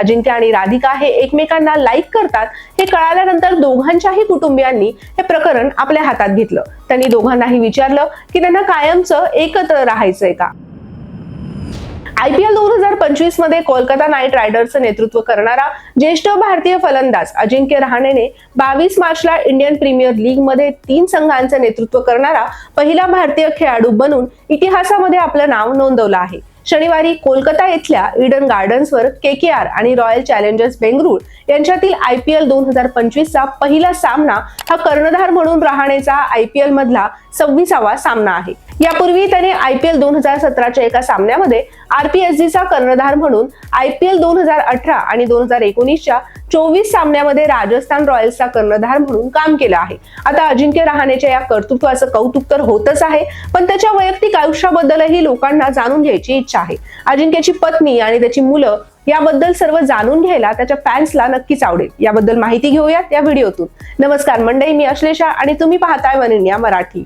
अजिंक्य आणि राधिका हे एकमेकांना लाईक करतात हे कळाल्यानंतर दोघांच्याही कुटुंबियांनी हे प्रकरण आपल्या हातात घेतलं. त्यांनी दोघांनाही विचारलं की त्यांना कायमचं एकत्र राहायचंय का? आयपीएल दोन हजार पंचवीसमध्ये कोलकाता नाईट रायडर्सचं नेतृत्व करणारा ज्येष्ठ भारतीय फलंदाज अजिंक्य रहाणेने बावीस मार्चला इंडियन प्रीमियर लीगमध्ये तीन संघांचं नेतृत्व करणारा पहिला भारतीय खेळाडू बनून इतिहासामध्ये आपलं नाव नोंदवलं आहे. शनिवारी कोलकाता येथल्या इडन गार्डन्सवर के के आर आणि रॉयल चॅलेंजर्स बेंगळूर यांच्यातील आय पी एल दोन हजार पंचवीसचा पहिला सामना हा कर्णधार म्हणून राहण्याचा आय पी एल मधला सव्वीसावा सामना आहे. यापूर्वी त्याने आय पी एल दोन हजार सतराच्या एका सामन्यामध्ये आरपीएसजीचा कर्णधार म्हणून आय पी एल दोन हजार अठरा आणि दोन हजार एकोणीसच्या चोवीस सामन्यामध्ये राजस्थान रॉयल्सचा कर्णधार म्हणून काम केलं आहे. आता अजिंक्य रहाणेच्या या कर्तृत्वाचं कौतुक तर होतच आहे पण त्याच्या वैयक्तिक आयुष्याबद्दलही लोकांना जाणून घ्यायची इच्छा आहे. अजिंक्यची पत्नी आणि त्याची मुलं याबद्दल सर्व जाणून घ्यायला त्याच्या फॅन्सला नक्कीच आवडेल. याबद्दल माहिती घेऊयात या व्हिडिओतून. नमस्कार मंडई मी अश्लेषा आणि तुम्ही पाहताय वन इंडिया मराठी.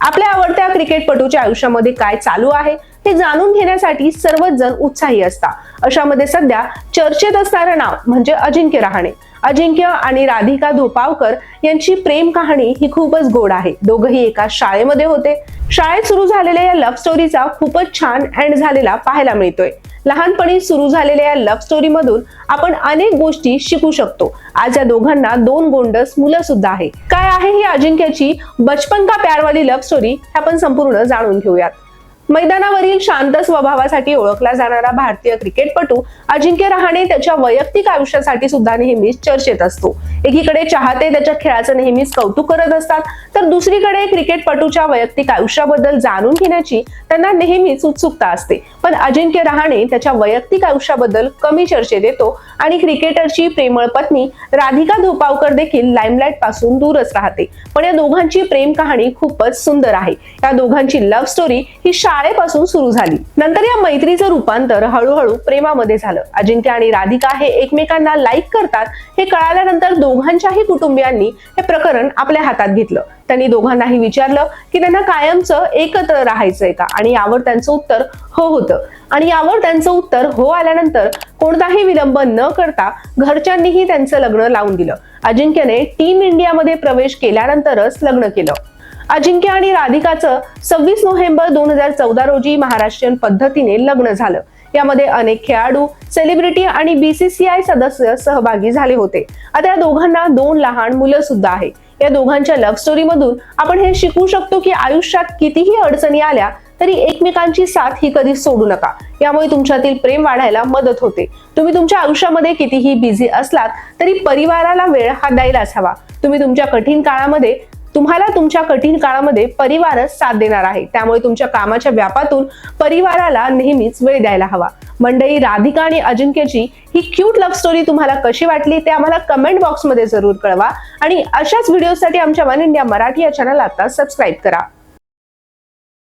आपल्या आवडत्या क्रिकेटपटूच्या आयुष्यामध्ये काय चालू आहे? हे जाणून घेण्यासाठी सर्वच जण उत्साही असतात. अशामध्ये सध्या चर्चेत असणारं नाव म्हणजे अजिंक्य रहाणे. अजिंक्य आणि राधिका धोपावकर यांची प्रेम कहाणी ही खूपच गोड आहे. दोघही एका शाळेमध्ये होते. शाळेत सुरू झालेल्या या लव्ह स्टोरीचा खूपच छान एंड झालेला पाहायला मिळतोय. लहानपणी सुरू झालेल्या या लव्ह स्टोरी मधून आपण अनेक गोष्टी शिकू शकतो. आज या दोघांना दोन गोंडस मुलं सुद्धा आहे. काय आहे ही अजिंक्याची बचपन का प्यारवाली लव्ह स्टोरी हे आपण संपूर्ण जाणून घेऊयात. मैदानावरील शांत स्वभावासाठी ओळखला जाणारा भारतीय क्रिकेटपटू अजिंक्य रहाणे त्याच्या वैयक्तिक आयुष्यासाठी सुद्धा नेहमीच चर्चेत असतो. एकीकडे चाहते त्याच्या खेळाचं नेहमीच कौतुक करत असतात तर दुसरीकडे क्रिकेटपटूच्या वैयक्तिक आयुष्याबद्दल जाणून घेण्याची त्यांना नेहमीच उत्सुकता असते. पण अजिंक्य रहाणे त्याच्या वैयक्तिक आयुष्याबद्दल कमी चर्चेत येतो आणि क्रिकेटरची प्रेमळ पत्नी राधिका धोपावकर देखील लाईमलाईटपासून दूरच राहते. पण या दोघांची प्रेम कहाणी खूपच सुंदर आहे. या दोघांची लव्ह स्टोरी ही शाळेपासून सुरू झाली. नंतर या मैत्रीचं रूपांतर हळूहळू प्रेमामध्ये झालं. अजिंक्य आणि राधिका हे एकमेकांना लाईक करतात हे कळाल्यानंतर दोघांच्याही कुटुंबियांनी हे प्रकरण आपल्या हातात घेतलं. त्यांनी दोघांनाही विचारलं की त्यांना कायमचं एकत्र राहायचंय का? आणि यावर त्यांचं उत्तर हो होतं. आणि यावर त्यांचं उत्तर हो आल्यानंतर कोणताही विलंब न करता घरच्यांनीही त्यांचं लग्न लावून दिलं. अजिंक्यने टीम इंडियामध्ये प्रवेश केल्यानंतरच लग्न केलं. अजिंक्य आणि राधिकाचं सव्वीस नोव्हेंबर दोन हजार चौदा रोजी महाराष्ट्रीयन पद्धतीने लग्न झालं. यामध्ये अनेक खेळाडू सेलिब्रिटी आणि बीसीसीआय सदस्य सहभागी झाले होते. आता या दोघांना दोन लहान मुलं सुद्धा आहे. या दोघांच्या लव्ह स्टोरी मधून आपण हे शिकू शकतो की आयुष्यात कितीही अडचणी आल्या तरी एकमेकांची साथ ही कधी सोडू नका. यामुळे तुमच्यातील प्रेम वाढायला मदत होते. तुम्ही तुमच्या आयुष्यामध्ये कितीही बिझी असलात तरी परिवाराला वेळ हा द्यायलाच हवा. तुम्ही तुमच्या कठीण काळामध्ये तुम्हाला तुमच्या कठीण काळामध्ये परिवारच साथ देणार आहे. त्यामुळे तुमच्या कामाच्या व्यापातून परिवाराला नेहमीच वेळ द्यायला हवा. मंडळी राधिका आणि अजिंक्यची ही क्यूट लव्ह स्टोरी तुम्हाला कशी वाटली ते आम्हाला कमेंट बॉक्समध्ये जरूर कळवा. आणि अशाच व्हिडिओसाठी आमच्या वन इंडिया मराठी या चॅनल आता सबस्क्राईब करा.